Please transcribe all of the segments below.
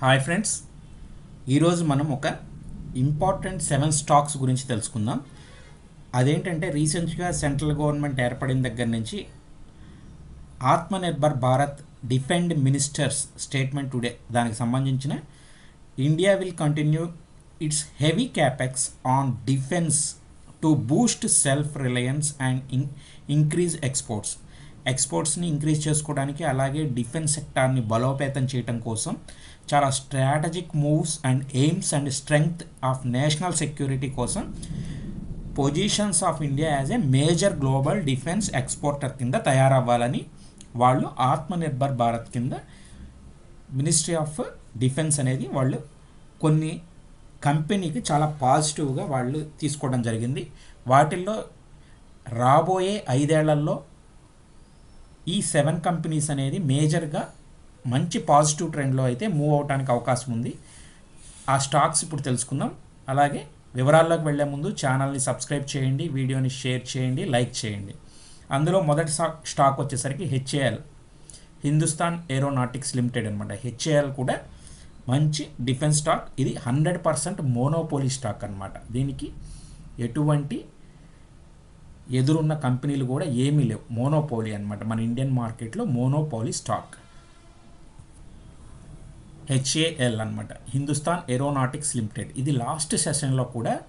Hi friends. ఈరోజు మనం ఒక ఇంపార్టెంట్ సెవెన్ స్టాక్స్ గురించి తెలుసుకుందాం. అదేంటంటే రీసెంట్గా సెంట్రల్ గవర్నమెంట్ ఏర్పడిన దగ్గర నుంచి Atmanirbhar Bharat defend ministers statement today దానికి సంబంధించిన India will continue its heavy capex on defence to boost self reliance and in increase exports. ఎక్స్పోర్ట్స్ని increase చేసుకోవడానికి అలాగే డిఫెన్స్ సెక్టార్ని బలోపేతం చేయడం కోసం చాలా strategic moves and aims and strength of national security కోసం positions of India as a major global defence exporter కింద తయారవ్వాలని వాళ్ళు ఆత్మనిర్భర్ భారత్ కింద మినిస్ట్రీ ఆఫ్ డిఫెన్స్ అనేది వాళ్ళు కొన్ని కంపెనీకి చాలా పాజిటివ్గా వాళ్ళు తీసుకోవడం జరిగింది. వాటిల్లో రాబోయే ఐదేళ్ళలో ఈ సెవెన్ కంపెనీస్ అనేది మేజర్గా మంచి పాజిటివ్ ట్రెండ్లో అయితే మూవ్ అవడానికి అవకాశం ఉంది. ఆ స్టాక్స్ ఇప్పుడు తెలుసుకుందాం. అలాగే వివరాల్లోకి వెళ్ళే ముందు ఛానల్ని సబ్స్క్రైబ్ చేయండి వీడియోని షేర్ చేయండి లైక్ చేయండి. అందులో మొదటి స్టాక్ స్టాక్ వచ్చేసరికి హెచ్ఏఎల్ హిందుస్థాన్ ఏరోనాటిక్స్ లిమిటెడ్ అనమాట హెచ్ఏఎల్ కూడా మంచి డిఫెన్స్ స్టాక్. ఇది హండ్రెడ్ పర్సెంట్ మోనోపోలీ స్టాక్ అనమాట దీనికి ఎటువంటి ఎదురున్న కంపెనీలు కూడా ఏమీ లేవు. మోనోపోలీ అనమాట మన ఇండియన్ మార్కెట్లో మోనోపోలీ స్టాక్. హెచ్ఏఎల్ అనమాట హిందుస్థాన్ ఏరోనాటిక్స్ లిమిటెడ్. ఇది లాస్ట్ సెషన్లో కూడా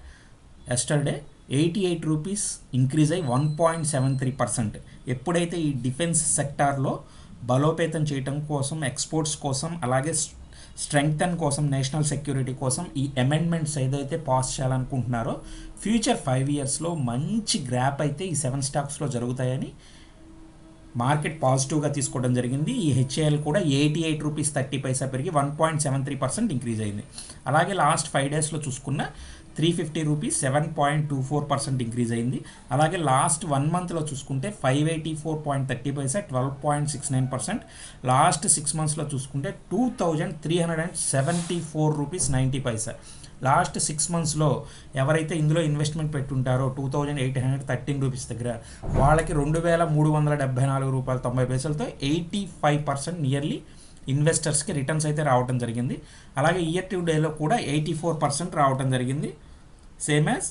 yesterday eighty eight rupees increase అయ్యి one point seven three percent. ఎప్పుడైతే ఈ డిఫెన్స్ సెక్టార్లో బలోపేతం చేయటం కోసం ఎక్స్పోర్ట్స్ కోసం అలాగే స్ట్రెంగ్తన్ కోసం నేషనల్ సెక్యూరిటీ కోసం ఈ అమెండ్మెంట్స్ ఏదైతే పాస్ చేయాలనుకుంటున్నారో ఫ్యూచర్ ఫైవ్ ఇయర్స్లో మంచి గ్రాప్ అయితే ఈ సెవెన్ స్టాక్స్లో జరుగుతాయని మార్కెట్ పాజిటివ్గా తీసుకోవడం జరిగింది. ఈ హెచ్ఏఎల్ కూడా eighty eight rupees thirty paisa పెరిగి one point seven three percent increase అయింది. అలాగే లాస్ట్ ఫైవ్ డేస్లో చూసుకున్న three fifty rupees seven point two four percent increase అయింది. అలాగే లాస్ట్ వన్ మంత్లో చూసుకుంటే five eighty four point thirty paisa twelve point six nine percent. Last six మంత్స్లో చూసుకుంటే two thousand three hundred and seventy four rupees ninety paisa. Last six మంత్స్లో ఎవరైతే ఇందులో investment పెట్టుంటారో two thousand eight hundred thirteen rupees దగ్గర వాళ్ళకి రెండు వేల మూడు వందల డెబ్బై నాలుగు రూపాయల తొంభై పైసలతో ఎయిటీ ఫైవ్ పర్సెంట్ నియర్లీ ఇన్వెస్టర్స్కి రిటర్న్స్ అయితే రావడం జరిగింది. అలాగే ఇయర్ టు డేలో కూడా ఎయిటీ ఫోర్ పర్సెంట్ రావడం జరిగింది. సేమ్ యాజ్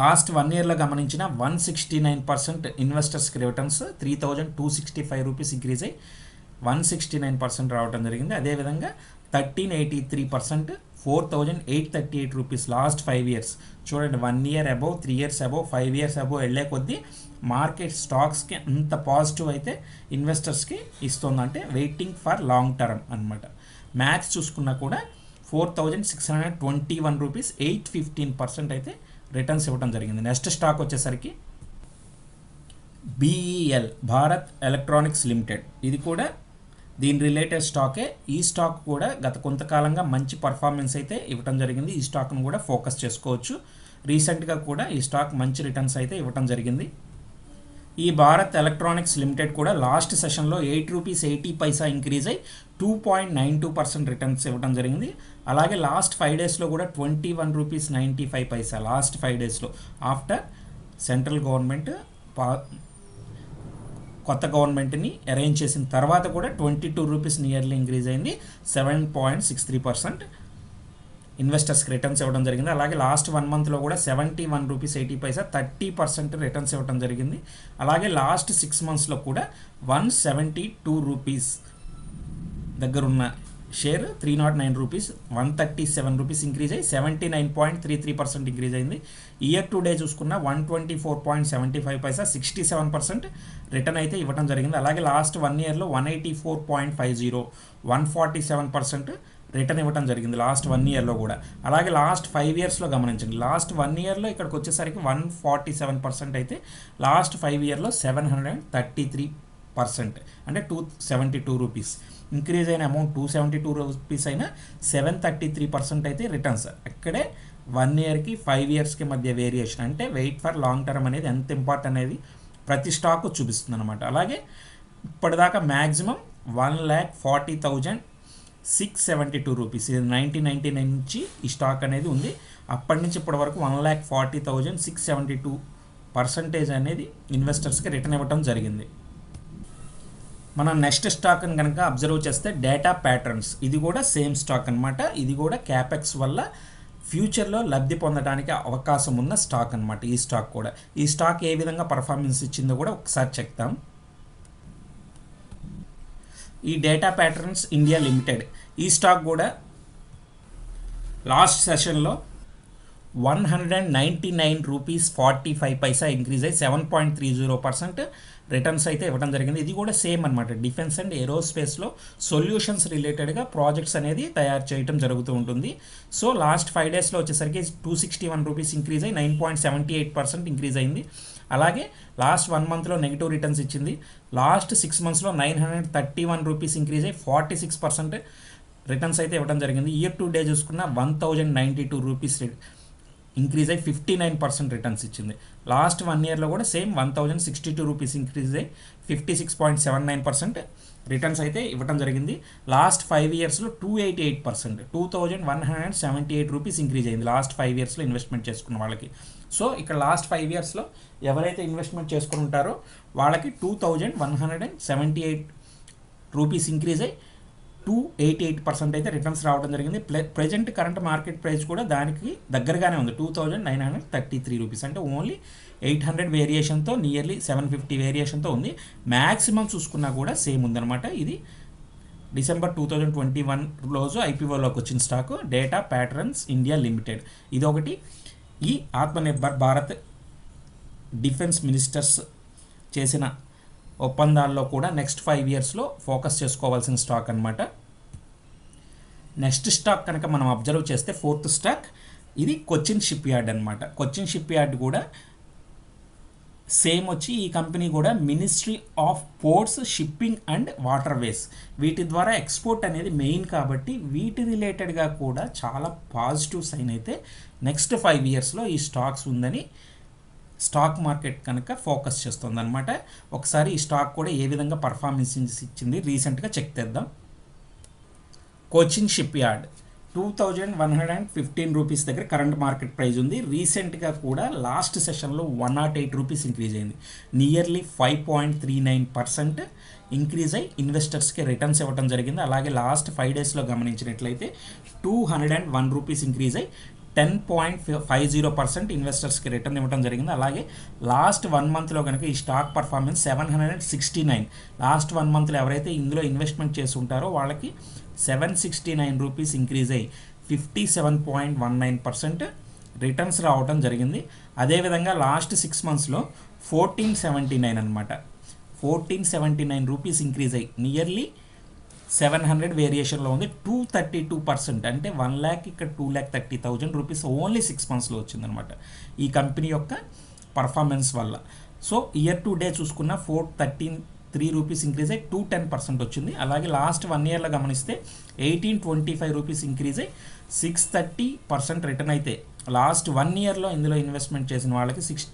లాస్ట్ వన్ ఇయర్లో గమనించిన one sixty nine percent ఇన్వెస్టర్స్కి returns three thousand two sixty five rupees increase అయ్యి వన్ సిక్స్టీ నైన్ పర్సెంట్ రావడం జరిగింది. అదేవిధంగా thirteen eighty three percent four thousand eight thirty eight rupees last five years చూడండి one year above three years above five years above వెళ్ళే కొద్దీ market స్టాక్స్కి అంత positive అయితే ఇన్వెస్టర్స్కి ఇస్తుందంటే వెయిటింగ్ ఫర్ లాంగ్ టర్మ్ అనమాట మ్యాథ్స్ చూసుకున్నా కూడా four thousand six hundred twenty one rupees eight fifteen percent అయితే రిటర్న్స్ ఇవ్వడం జరిగింది. నెక్స్ట్ స్టాక్ వచ్చేసరికి B E L Bharat electronics limited. ఇది కూడా దీని రిలేటెడ్ స్టాకే ఈ స్టాక్ కూడా గత కొంతకాలంగా మంచి పర్ఫార్మెన్స్ అయితే ఇవ్వడం జరిగింది. ఈ స్టాక్ను కూడా ఫోకస్ చేసుకోవచ్చు. రీసెంట్గా కూడా ఈ స్టాక్ మంచి రిటర్న్స్ అయితే ఇవ్వటం జరిగింది. ఈ భారత్ ఎలక్ట్రానిక్స్ లిమిటెడ్ కూడా లాస్ట్ సెషన్లో eight rupees eighty paisa increase అయ్యి two point nine two percent returns ఇవ్వడం జరిగింది. అలాగే లాస్ట్ ఫైవ్ డేస్లో కూడా twenty one rupees ninety five paisa last five డేస్లో ఆఫ్టర్ సెంట్రల్ గవర్నమెంట్ పా కొత్త గవర్నమెంట్ని అరేంజ్ చేసిన తర్వాత కూడా twenty two rupees nearly increase అయింది. Seven point six three percent ఇన్వెస్టర్స్కి returns ఇవ్వడం జరిగింది. అలాగే లాస్ట్ వన్ మంత్లో కూడా seventy one rupees eighty paisa thirty percent returns ఇవ్వడం జరిగింది. అలాగే లాస్ట్ సిక్స్ మంత్స్లో కూడా వన్ సెవెంటీ టూ రూపీస్ దగ్గరున్న share three nought nine rupees one thirty seven rupees increase అయ్యి seventy nine point three three percent increase అయింది. Year to day చూసుకున్న one twenty four point seventy five paisa sixty seven percent return అయితే ఇవ్వడం జరిగింది. అలాగే last one ఇయర్లో one eighty four point five zero one forty seven percent return ఇవ్వడం జరిగింది last one ఇయర్లో కూడా. అలాగే లాస్ట్ ఫైవ్ ఇయర్స్లో గమనించండి. లాస్ట్ వన్ ఇయర్లో ఇక్కడికి వచ్చేసరికి వన్ ఫార్టీ సెవెన్ పర్సెంట్ అయితే లాస్ట్ ఫైవ్ ఇయర్లో seven hundred and thirty three percent అంటే two seventy two rupees increase అయిన amount two seventy two rupees అయినా సెవెన్ థర్టీ త్రీ పర్సెంట్ అయితే రిటర్న్స్ అక్కడే వన్ ఇయర్కి ఫైవ్ ఇయర్స్కి మధ్య వేరియేషన్ అంటే వెయిట్ ఫర్ లాంగ్ టర్మ్ అనేది ఎంత ఇంపార్టెంట్ అనేది ప్రతి స్టాక్ చూపిస్తుంది అనమాట అలాగే ఇప్పటిదాకా maximum one lakh forty thousand six seventy two rupees ఇది నైన్టీన్ నైంటీ నైన్ నుంచి ఈ స్టాక్ అనేది ఉంది. అప్పటి నుంచి ఇప్పటి వరకు one lakh forty thousand six seventy two percentage అనేది ఇన్వెస్టర్స్కి రిటర్న్ ఇవ్వడం జరిగింది. మనం నెక్స్ట్ స్టాక్ని కనుక అబ్జర్వ్ చేస్తే డేటా ప్యాటర్న్స్. ఇది కూడా సేమ్ స్టాక్ అనమాట ఇది కూడా క్యాపెక్స్ వల్ల ఫ్యూచర్లో లబ్ధి పొందడానికి అవకాశం ఉన్న స్టాక్ అనమాట ఈ స్టాక్ కూడా. ఈ స్టాక్ ఏ విధంగా పర్ఫార్మెన్స్ ఇచ్చిందో కూడా ఒకసారి చెప్తాం ఈ డేటా ప్యాటర్న్స్ ఇండియా లిమిటెడ్. ఈ స్టాక్ కూడా లాస్ట్ సెషన్లో one hundred and ninety nine rupees forty five paisa increase అయ్యి seven point three zero percent returns అయితే ఇవ్వడం జరిగింది. ఇది కూడా సేమ్ అనమాట డిఫెన్స్ అండ్ ఏరోస్పేస్లో సొల్యూషన్స్ రిలేటెడ్గా ప్రాజెక్ట్స్ అనేది తయారు చేయడం జరుగుతూ ఉంటుంది. సో లాస్ట్ ఫైవ్ డేస్లో వచ్చేసరికి two sixty one rupees increase అయ్యి nine point seventy eight percent increase అయింది. అలాగే లాస్ట్ వన్ మంత్లో నెగిటివ్ రిటర్న్స్ ఇచ్చింది. లాస్ట్ సిక్స్ మంత్స్లో nine hundred thirty one rupees increase అయ్యి ఫార్టీ సిక్స్ పర్సెంట్ రిటర్న్స్ అయితే ఇవ్వడం జరిగింది. ఇయర్ టు డే చూసుకున్న one thousand ninety two rupees increase అయ్యి ఫిఫ్టీ నైన్ పర్సెంట్ రిటర్న్స్ ఇచ్చింది లాస్ట్ వన్ ఇయర్లో కూడా same one thousand sixty two rupees increase అయ్యి fifty six point seven nine percent returns అయితే ఇవ్వడం జరిగింది. లాస్ట్ ఫైవ్ ఇయర్స్లో two eighty eight percent two thousand one hundred seventy eight rupees increase అయింది last five ఇయర్స్లో investment చేసుకున్న వాళ్ళకి. So ఇక్కడ లాస్ట్ ఫైవ్ ఇయర్స్లో ఎవరైతే ఇన్వెస్ట్మెంట్ చేసుకుని ఉంటారో వాళ్ళకి two thousand one hundred and seventy eight rupees increase అయ్యి టూ ఎయిటీ ఎయిట్ పర్సెంట్ అయితే రిటర్న్స్ రావడం జరిగింది. Play present current market price కూడా దానికి దగ్గరగానే ఉంది. Two thousand nine hundred thirty three rupees. అంటే ఓన్లీ ఎయిట్ హండ్రెడ్ వేరియేషన్తో నియర్లీ సెవెన్ ఫిఫ్టీ వేరియేషన్తో ఉంది. మ్యాక్సిమం చూసుకున్నా కూడా సేమ్ ఉందన్నమాట. ఇది December two thousand twenty one రోజు ఐపీఓలోకి వచ్చిన stock. Data patterns India limited. ఇదొకటి. ఈ ఆత్మనిర్భర్ భారత్ డిఫెన్స్ మినిస్టర్స్ చేసిన ఒప్పందాల్లో కూడా నెక్స్ట్ ఫైవ్ ఇయర్స్లో ఫోకస్ చేసుకోవాల్సిన స్టాక్ అనమాట నెక్స్ట్ స్టాక్ కనుక మనం అబ్జర్వ్ చేస్తే ఫోర్త్ స్టాక్ ఇది కొచ్చిన్ షిప్ యార్డ్ అనమాట కొచ్చిన్ షిప్ యార్డ్ కూడా సేమ్ వచ్చి ఈ కంపెనీ కూడా ministry of ports shipping and waterways వీటి ద్వారా ఎక్స్పోర్ట్ అనేది మెయిన్ కాబట్టి వీటి రిలేటెడ్గా కూడా చాలా పాజిటివ్ సైన్ అయితే నెక్స్ట్ ఫైవ్ ఇయర్స్లో ఈ స్టాక్స్ ఉందని స్టాక్ మార్కెట్ కనుక ఫోకస్ చేస్తుందన్నమాట. ఒకసారి ఈ స్టాక్ కూడా ఏ విధంగా పర్ఫార్మెన్స్ ఇచ్చింది రీసెంట్గా చెక్ చేద్దాం Cochin shipyard. Two thousand one hundred and fifteen rupees దగ్గర కరెంట్ మార్కెట్ ప్రైస్ ఉంది. రీసెంట్గా కూడా లాస్ట్ సెషన్లో one nought eight rupees increase అయింది. Nearly five point three nine percent increase అయ్యి ఇన్వెస్టర్స్కి రిటర్న్స్ ఇవ్వడం జరిగింది. అలాగే లాస్ట్ ఫైవ్ డేస్లో గమనించినట్లయితే two hundred and one rupees increase అయ్యి ten point five zero percent ఇన్వెస్టర్స్కి return ఇవ్వడం జరిగింది. అలాగే లాస్ట్ వన్ మంత్లో కనుక ఈ stock performance seven hundred sixty nine last one మంత్లో ఎవరైతే ఇందులో ఇన్వెస్ట్మెంట్ చేసి ఉంటారో వాళ్ళకి seven sixty nine rupees increase అయ్యి fifty seven point one nine percent returns రావడం జరిగింది. అదేవిధంగా లాస్ట్ సిక్స్ మంత్స్లో ఫోర్టీన్ సెవెంటీ నైన్ అనమాట fourteen seventy nine rupees increase అయ్యి నియర్లీ సెవెన్ హండ్రెడ్ వేరియేషన్లో ఉంది. టూ థర్టీ టూ పర్సెంట్ అంటే వన్ ల్యాక్ ఇక్కడ two lakh thirty thousand rupees only six మంత్స్లో వచ్చిందనమాట ఈ కంపెనీ యొక్క పర్ఫార్మెన్స్ వల్ల. సో ఇయర్ టు డే చూసుకున్న four thirteen three rupees increase అయ్యి టూ టెన్ పర్సెంట్ వచ్చింది. అలాగే లాస్ట్ వన్ ఇయర్లో గమనిస్తే eighteen twenty five rupees increase అయ్యి సిక్స్ థర్టీ పర్సెంట్ రిటర్న్ అయితే. లాస్ట్ వన్ ఇయర్లో ఇందులో ఇన్వెస్ట్మెంట్ చేసిన వాళ్ళకి six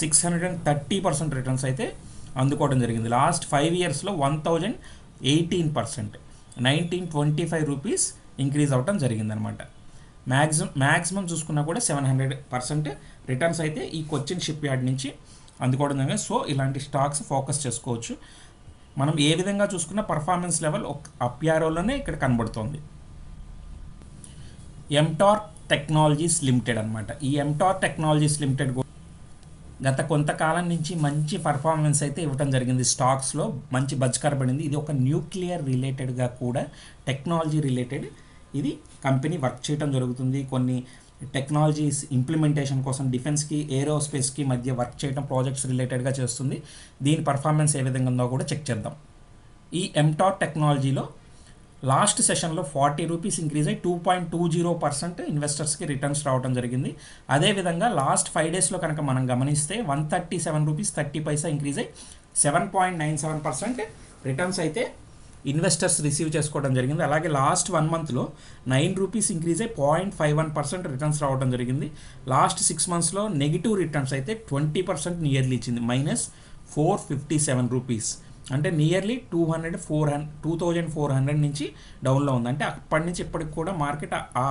six hundred and thirty percent returns అయితే అందుకోవడం జరిగింది. లాస్ట్ ఫైవ్ ఇయర్స్లో one thousand eighteen percent. Nineteen twenty five rupees increase అవ్వడం జరిగిందనమాట. మ్యాక్సిమం మ్యాక్సిమం చూసుకున్నా కూడా సెవెన్ హండ్రెడ్ పర్సెంట్ రిటర్న్స్ అయితే ఈ కొచ్చిన్ షిప్ యార్డ్ నుంచి అందుకోవడం జరిగింది. సో ఇలాంటి స్టాక్స్ ఫోకస్ చేసుకోవచ్చు. మనం ఏ విధంగా చూసుకున్న పర్ఫార్మెన్స్ లెవెల్ ఒక అప్యారోలోనే ఇక్కడ కనబడుతోంది. ఎంటార్ టెక్నాలజీస్ లిమిటెడ్ అనమాట. ఈ ఎంటార్ టెక్నాలజీస్ లిమిటెడ్ గత కొంతకాలం నుంచి మంచి పర్ఫార్మెన్స్ అయితే ఇవ్వడం జరిగింది. స్టాక్స్లో మంచి బజ్కర్ పడింది. ఇది ఒక న్యూక్లియర్ రిలేటెడ్గా కూడా టెక్నాలజీ రిలేటెడ్ ఇది కంపెనీ వర్క్ చేయడం జరుగుతుంది. కొన్ని టెక్నాలజీస్ ఇంప్లిమెంటేషన్ కోసం డిఫెన్స్కి ఏరోస్పేస్కి మధ్య వర్క్ చేయడం ప్రాజెక్ట్స్ రిలేటెడ్గా చేస్తుంది. దీని పర్ఫార్మెన్స్ ఏ విధంగా ఉందో కూడా చెక్ చేద్దాం. ఈ ఎంటార్ టెక్నాలజీలో లాస్ట్ సెషన్లో ఫార్టీ రూపీస్ ఇంక్రీజ్ అయ్యి two point two zero percent ఇన్వెస్టర్స్కి returns రావడం జరిగింది. అదేవిధంగా లాస్ట్ ఫైవ్ డేస్లో కనుక మనం గమనిస్తే one thirty seven rupees thirty paisa increase అయ్యి seven point nine seven percent returns అయితే ఇన్వెస్టర్స్ రిసీవ్ చేసుకోవడం జరిగింది. అలాగే లాస్ట్ వన్ మంత్లో నైన్ రూపీస్ ఇంక్రీజ్ అయ్యి point five one percent returns రావడం జరిగింది. లాస్ట్ సిక్స్ మంత్స్లో నెగిటివ్ రిటర్న్స్ అయితే ట్వంటీ పర్సెంట్ నియర్లీ ఇచ్చింది. Minus four fifty seven rupees అంటే nearly two hundred four hundred two thousand four hundred నుంచి డౌన్లో ఉంది. అంటే అప్పటి నుంచి ఇప్పటికి కూడా మార్కెట్ ఆ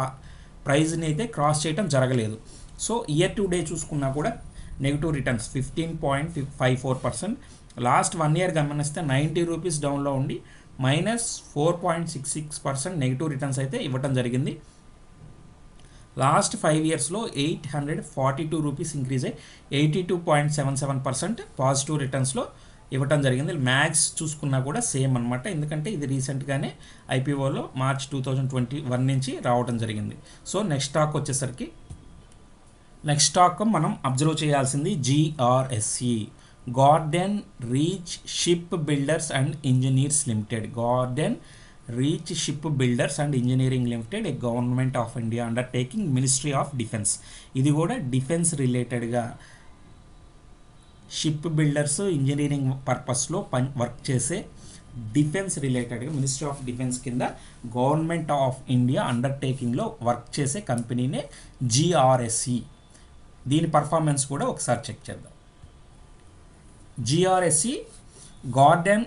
ప్రైజ్ని అయితే క్రాస్ చేయడం జరగలేదు. సో ఇయర్ టు డే చూసుకున్నా కూడా negative returns fifteen point five four percent last one year గమనిస్తే నైంటీ రూపీస్ డౌన్లో ఉండి minus four point six six percent negative returns అయితే ఇవ్వటం జరిగింది. లాస్ట్ ఫైవ్ ఇయర్స్లో eight hundred forty two rupees increase అయ్యి eighty two point seven seven percent positive రిటర్న్స్లో ఇవ్వటం జరిగింది. మ్యాక్స్ చూసుకున్నా కూడా సేమ్ అనమాట ఎందుకంటే ఇది రీసెంట్గానే ఐపీఓలో March two thousand twenty one నుంచి రావడం జరిగింది. సో నెక్స్ట్ స్టాక్ వచ్చేసరికి నెక్స్ట్ స్టాక్ మనం అబ్జర్వ్ చేయాల్సింది GRSE garden reach shipbuilders and engineers limited. Garden reach shipbuilders and engineering limited a government of India undertaking ministry of defence. ఇది కూడా defence రిలేటెడ్గా ship builders engineering పర్పస్లో పని work చేసే defence రిలేటెడ్గా మినిస్ట్రీ ఆఫ్ డిఫెన్స్ కింద government of India అండర్టేకింగ్లో work చేసే కంపెనీనే జిఆర్ఎస్సి దీని పర్ఫార్మెన్స్ కూడా ఒకసారి చెక్ చేద్దాం. GRSE garden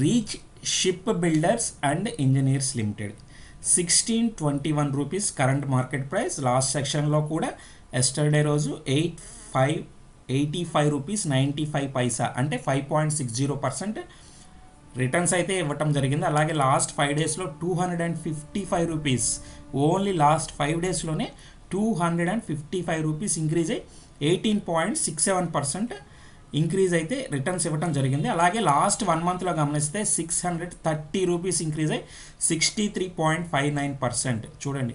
reach shipbuilders and engineers limited sixteen twenty one rupees current market price last సెక్షన్లో కూడా ఎస్టర్డే రోజు eight five eighty five rupees ninety five paisa అంటే five point six zero percent returns అయితే ఇవ్వటం జరిగింది. అలాగే last five డేస్లో two hundred and fifty five rupees only last five డేస్లోనే two hundred and fifty five rupees increase అయ్యి eighteen point six seven percent increase అయితే returns ఇవ్వడం జరిగింది. అలాగే లాస్ట్ వన్ మంత్లో గమనిస్తే six hundred thirty rupees increase అయ్యి sixty three point five nine percent చూడండి.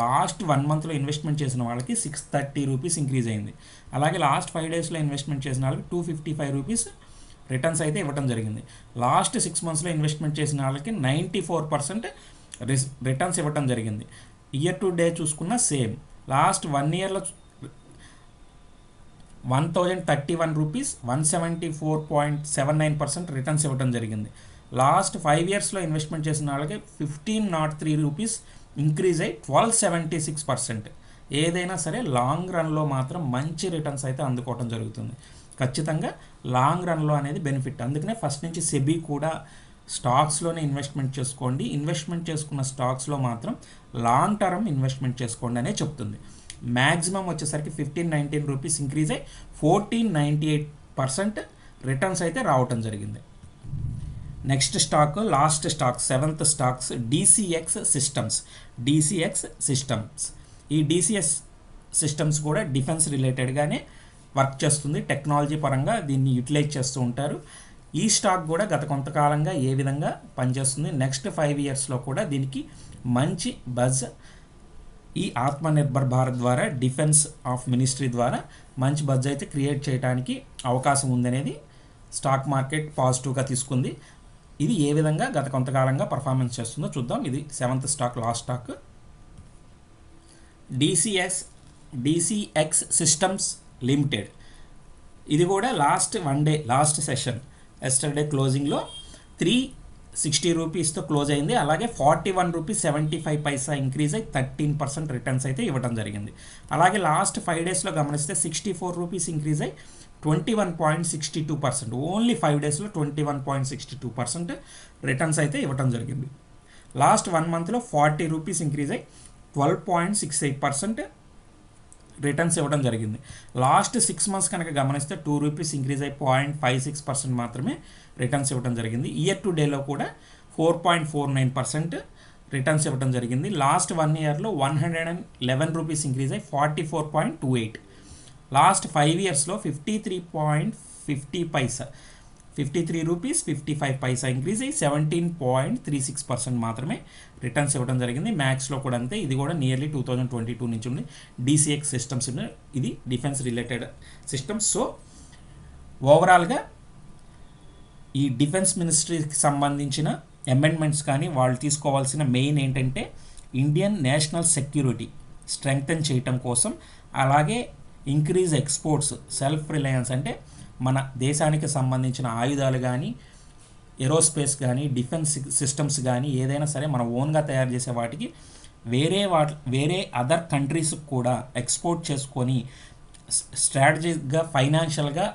లాస్ట్ వన్ మంత్లో ఇన్వెస్ట్మెంట్ చేసిన వాళ్ళకి సిక్స్ థర్టీ రూపీస్ ఇంక్రీజ్ అయింది. అలాగే లాస్ట్ ఫైవ్ డేస్లో ఇన్వెస్ట్మెంట్ చేసిన వాళ్ళకి two fifty five rupees returns అయితే ఇవ్వడం జరిగింది. లాస్ట్ సిక్స్ మంత్స్లో ఇన్వెస్ట్మెంట్ చేసిన వాళ్ళకి నైంటీ ఫోర్ పర్సెంట్ రిటర్న్స్ ఇవ్వడం జరిగింది. ఇయర్ టు డే చూసుకున్న సేమ్. లాస్ట్ వన్ ఇయర్లో one thousand thirty one rupees one seventy four point seven nine percent returns ఇవ్వడం జరిగింది. లాస్ట్ ఫైవ్ ఇయర్స్లో ఇన్వెస్ట్మెంట్ చేసిన వాళ్ళకి fifteen nought three rupees increase అయ్యి ట్వెల్వ్ సెవెంటీ సిక్స్ పర్సెంట్ ఏదైనా సరే లాంగ్ రన్లో మాత్రం మంచి రిటర్న్స్ అయితే అందుకోవడం జరుగుతుంది. ఖచ్చితంగా లాంగ్ రన్లో అనేది బెనిఫిట్ అందుకనే ఫస్ట్ నుంచి సెబీ కూడా స్టాక్స్లోనే ఇన్వెస్ట్మెంట్ చేసుకోండి. ఇన్వెస్ట్మెంట్ చేసుకున్న స్టాక్స్లో మాత్రం లాంగ్ టర్మ్ ఇన్వెస్ట్మెంట్ చేసుకోండి అనే చెప్తుంది. మ్యాక్సిమం వచ్చేసరికి ఫిఫ్టీన్ నైన్టీన్ రూపీస్ ఇంక్రీజ్ అయ్యి fourteen ninety eight percent returns అయితే రావటం జరిగింది. Next stock last stock seventh stocks DCX systems DCX systems ఈ డీసీఎస్ సిస్టమ్స్ కూడా డిఫెన్స్ రిలేటెడ్గానే వర్క్ చేస్తుంది. టెక్నాలజీ పరంగా దీన్ని యూటిలైజ్ చేస్తూ ఉంటారు. ఈ స్టాక్ కూడా గత కొంతకాలంగా ఏ విధంగా పనిచేస్తుంది? నెక్స్ట్ ఫైవ్ ఇయర్స్లో కూడా దీనికి మంచి బజ్ ఈ ఆత్మనిర్భర్ భారత్ ద్వారా డిఫెన్స్ ఆఫ్ మినిస్ట్రీ ద్వారా మంచి బజ్ అయితే క్రియేట్ చేయడానికి అవకాశం ఉందనేది స్టాక్ మార్కెట్ పాజిటివ్గా తీసుకుంది. ఇది ఏ విధంగా గత కొంతకాలంగా పర్ఫార్మెన్స్ చేస్తుందో చూద్దాం. ఇది seventh stock last stock DCS DCX systems limited ఇది కూడా last one day last session yesterday క్లోజింగ్లో three sixty రూపీస్తో క్లోజ్ అయింది. అలాగే forty one rupees seventy five paisa increase అయ్యి థర్టీన్ పర్సెంట్ రిటర్న్స్ అయితే ఇవ్వడం జరిగింది. అలాగే లాస్ట్ ఫైవ్ డేస్లో గమనిస్తే సిక్స్టీ ఫోర్ రూపీస్ ఇంక్రీజ్ అయ్యి twenty one point sixty two percent only five డేస్లో twenty one point sixty two percent returns అయితే ఇవ్వటం జరిగింది. లాస్ట్ వన్ మంత్లో ఫార్టీ రూపీస్ ఇంక్రీజ్ అయ్యి twelve point six eight percent returns ఇవ్వడం జరిగింది. లాస్ట్ సిక్స్ మంత్స్ కనుక గమనిస్తే టూ రూపీస్ ఇంక్రీజ్ అయ్యి పాయింట్ ఫైవ్ సిక్స్ పర్సెంట్ మాత్రమే రిటర్న్స్ ఇవ్వడం జరిగింది. ఇయర్ టు డేలో కూడా four point four nine percent returns ఇవ్వడం జరిగింది. లాస్ట్ వన్ ఇయర్లో one hundred and eleven rupees increase అయ్యి forty four point two eight last five ఇయర్స్లో fifty three point fifty paisa. Fifty three rupees fifty five paisa increase అయ్యి seventeen point three six percent మాత్రమే returns ఇవ్వడం జరిగింది. మ్యాక్స్లో కూడా అంతే. ఇది కూడా nearly two thousand twenty two నుంచి ఉంది. డీసీఎక్స్ సిస్టమ్స్ ఇది డిఫెన్స్ రిలేటెడ్ సిస్టమ్స్ సో ఓవరాల్గా ఈ డిఫెన్స్ మినిస్ట్రీకి సంబంధించిన అమెండ్మెంట్స్ కానీ వాళ్ళు తీసుకోవాల్సిన మెయిన్ ఏంటంటే ఇండియన్ నేషనల్ సెక్యూరిటీ స్ట్రెంగ్తన్ చేయటం కోసం అలాగే ఇంక్రీజ్ ఎక్స్పోర్ట్స్ సెల్ఫ్ రిలయన్స్ అంటే మన దేశానికి సంబంధించిన ఆయుధాలు కానీ ఏరోస్పేస్ కానీ డిఫెన్స్ సిస్టమ్స్ కానీ ఏదైనా సరే మనం ఓన్గా తయారు చేసే వాటికి వేరే వాటి వేరే అదర్ కంట్రీస్కి కూడా ఎక్స్పోర్ట్ చేసుకొని స్ట్రాటజిక్గా ఫైనాన్షియల్గా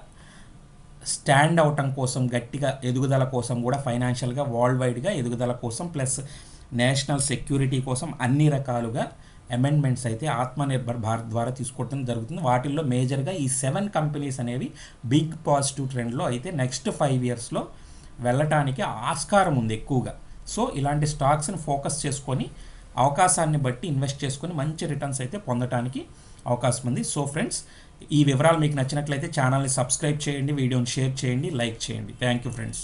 స్టాండ్ అవటం కోసం గట్టిగా ఎదుగుదల కోసం కూడా ఫైనాన్షియల్గా వరల్డ్ వైడ్గా ఎదుగుదల కోసం ప్లస్ నేషనల్ సెక్యూరిటీ కోసం అన్ని రకాలుగా అమెండ్మెంట్స్ అయితే ఆత్మనిర్భర్ భారత్ ద్వారా తీసుకోవడం జరుగుతుంది. వాటిల్లో మేజర్గా ఈ సెవెన్ కంపెనీస్ అనేవి బిగ్ పాజిటివ్ ట్రెండ్లో అయితే నెక్స్ట్ ఫైవ్ ఇయర్స్లో వెళ్ళటానికి ఆస్కారం ఉంది ఎక్కువగా. సో ఇలాంటి స్టాక్స్ని ఫోకస్ చేసుకొని అవకాశాన్ని బట్టి ఇన్వెస్ట్ చేసుకొని మంచి రిటర్న్స్ అయితే పొందడానికి అవకాశం ఉంది. సో ఫ్రెండ్స్ ఈ వివరాలు మీకు నచ్చినట్లయితే ఛానల్ని సబ్స్క్రైబ్ చేయండి వీడియోని షేర్ చేయండి లైక్ చేయండి. Thank you friends